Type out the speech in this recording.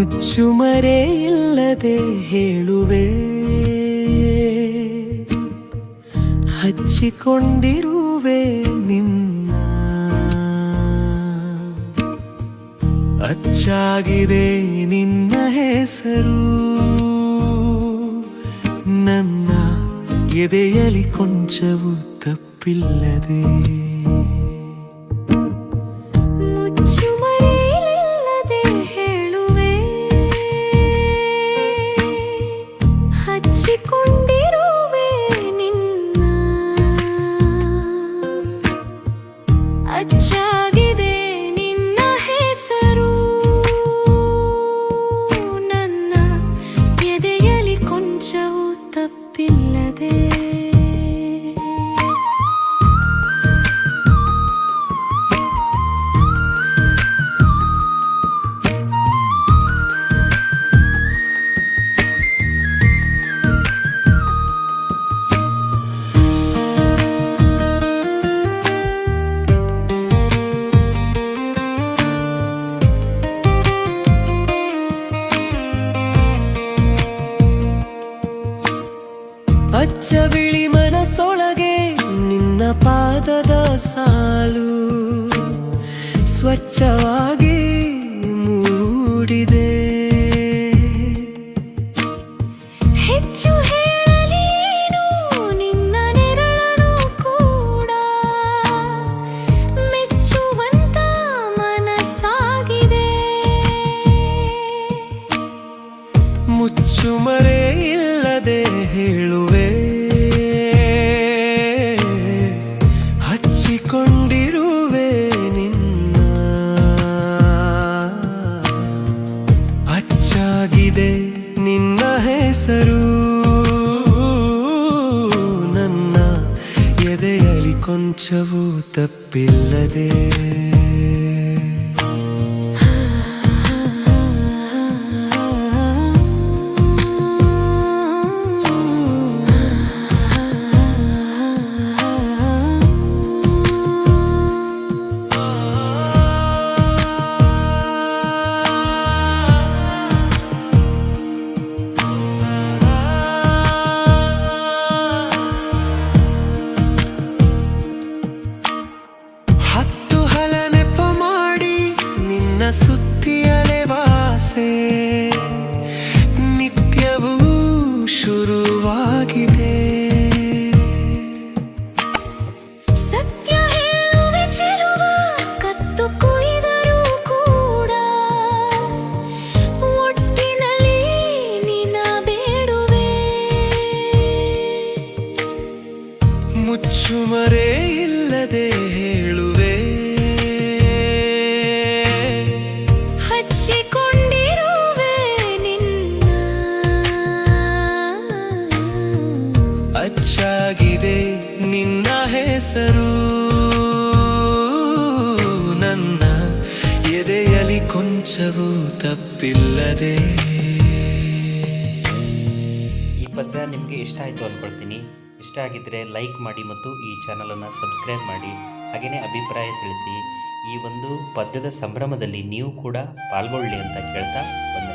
ಮುಚ್ಚುಮರೆ ಇಲ್ಲದೆ ಹೇಳುವೆ. ಹಚ್ಚಿಕೊಂಡಿರುವೆ ನಿನ್ನ. ಅಚ್ಚಾಗಿದೆ ನಿನ್ನ ಹೆಸರು. ನನ್ನ ಎದೆಯಲ್ಲಿ ಕೊಂಚವು ತಪ್ಪಿಲ್ಲದೆ. ಹಚ್ಚಿಕೊಂಡಿರುವೆ ಅಚ್ಚ ಬಿಳಿ ಮನಸೊಳಗೆ ನಿನ್ನ ಪಾದದ ಸಾಲು ಸ್ವಚ್ಛವಾಗಿ ಮೂಡಿದೆ. ಹೆಸರು ನನ್ನ ಎದೆಯಲಿ ಕೊಂಚವೂ ತಪ್ಪಿಲ್ಲದೆ ಮುಚ್ಚುಮರೆ ಇಲ್ಲದೆ ಹೇಳುವೆ. ಹಚ್ಚಿಕೊಂಡಿರುವೆ ನಿನ್ನ. ಅಚ್ಚಾಗಿದೆ ನಿನ್ನ ಹೆಸರು. ನನ್ನ ಎದೆಯಲಿ ಕೊಂಚವೂ ತಪ್ಪಿಲ್ಲದೆ. ಈ ಪದ್ಯ ನಿಮಗೆ ಇಷ್ಟ ಆಯಿತು ಅಂದ್ಕೊಳ್ತೀನಿ ಇಷ್ಟ ಆಗಿದ್ದರೆ ಲೈಕ್ ಮಾಡಿ ಮತ್ತು ಈ ಚಾನಲನ್ನು ಸಬ್ಸ್ಕ್ರೈಬ್ ಮಾಡಿ. ಹಾಗೆಯೇ ಅಭಿಪ್ರಾಯ ತಿಳಿಸಿ. ಈ ಒಂದು ಪದ್ಯದ ಸಂಭ್ರಮದಲ್ಲಿ ನೀವು ಕೂಡ ಪಾಲ್ಗೊಳ್ಳಿ ಅಂತ ಕೇಳ್ತಾ ಬಂದೆ.